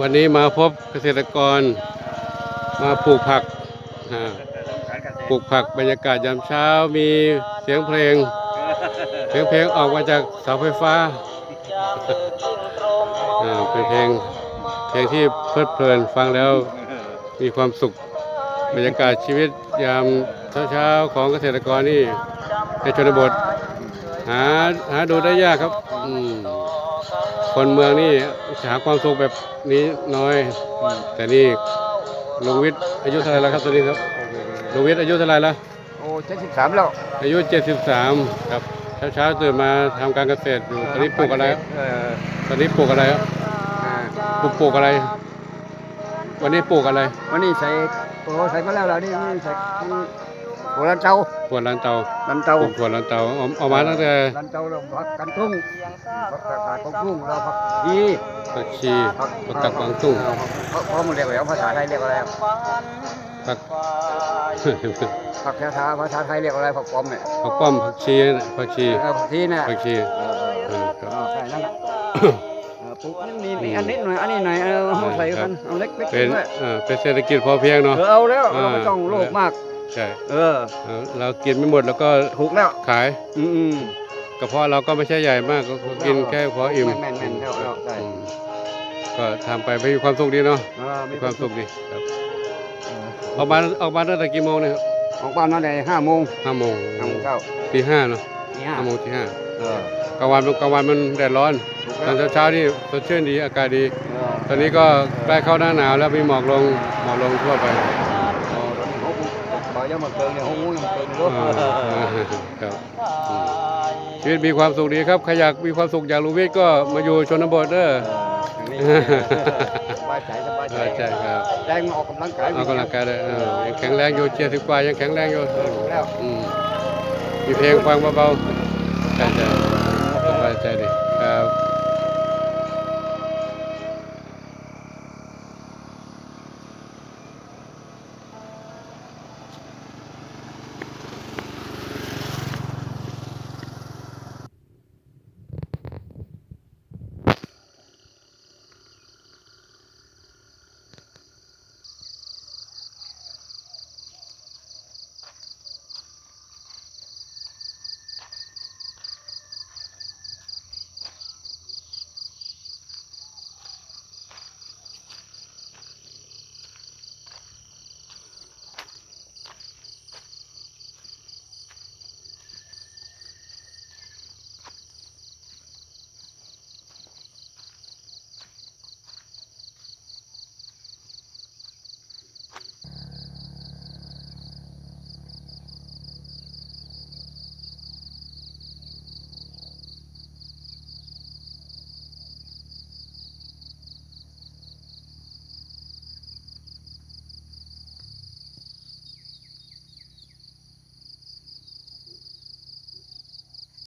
วันนี้มาพบเกษตรกรมาปลูกผักอ่าปลูกผักบรรยากาศยามเช้ามีเสียงเพลง เสียงเพลงออกมาจากเสาไฟฟ้าอ่าเป็นเพลงเพลงที่เพลิดเพลินฟังแล้วมีความสุขบรรยากาศชีวิตยามเช้าๆของเกษตรกรนี่ ในชนบท หาหาดูได้ยากครับอืมคนเมืองนี่หาความสุขแบบนี้น้อย แต่นี่ลุงวิทย์อายุเท่าไหร่แล้วครับตอนนี้ครับลุงวิทย์อายุเท่าไหร่แล้วโอ้เจ็ดสิบสามแล้วอายุ73ครับเช้าๆตื่นมาทำการเกษตรอยู่ตอนนี้ปลูกอะไรครับเออตอนนี้ปลูกอะไรครับอ่าปลูกปลูกอะไร วันนี้ปลูกอะไร วันนี้ใส่โอ้ใส่มาแล้วเรานี่นี่ใส่ หัวลันเตาถั่วลันเตาลันเตาปลูกถั่วลันเตาเอาเอามาตั้งแต่ลันเตาเราผักกันตุ้งผักกาดกงตุ้งเราผักดีผักชีผักกัดกวางตุ้งเขาเขามันเรียกว่าภาษาไทยเรียกอะไรผักผักภาษาภาษาไทยเรียกอะไรผักปอมเนี่ยผักป้อมผักชีน่ะผักชีเออผักทีเนี่ยผักชีเออเออครับใช่นั่นแหละเออปลูกนี่นี่อันนี้หน่อยอันนี้หน่อยเออเอาใส่กันเอาเล็กๆเป็นด้วยเอ่อเป็นเศรษฐกิจพอเพียงเนาะเออเอาแล้วอ่าเราไม่ต้องโลภมาก ใช่เออเออเรากินไม่หมดแล้วก็ถูกแล้ว ขายอืมอืม กระเพาะเราก็ไม่ใช่ใหญ่มากก็กินแค่พออิ่มแม่นแม่นๆแล้วแล้วใช่อืมก็ทำไปเพื่อมีความสุขดีเนาะเออมีความสุขดีครับเออออกมาออกมาตั้งแต่กี่โมงเนี่ยครับออกบ้านนั่นเลยห้าโมงห้าโมงห้าโมงเช้าตีห้าเนาะนี่ห้าห้าโมงตีห้าเออกลางวันกลางวันมันแดดร้อนถูกตแล้อวนเช้าๆนี่สดชื่นดีอากาศดี เออตอนนี้ก็ใกล้เข้าหน้าหนาวแล้วมีหมอกลงหมอกลงทั่วไป เออตอนนี้เขาบอก ยังมาเกินเนี่ยเขางูยังมาเกินอยู่อ่าอ่าครับอืมชีวิตมีความสุขดีครับใครอยากมีความสุขอยากรู้วิทย์ก็มาอยู่ชนบทเด้อเออนี่สบายใจสบายใจใช่ครับแรงออกกำลังกายออกกำลังกายได้เออยังแข็งแรงอยู่เจ็ดสิบกว่ายังแข็งแรงอยู่ถูกแล้วอืมมีเพลงฟังเบาๆใช่ใช่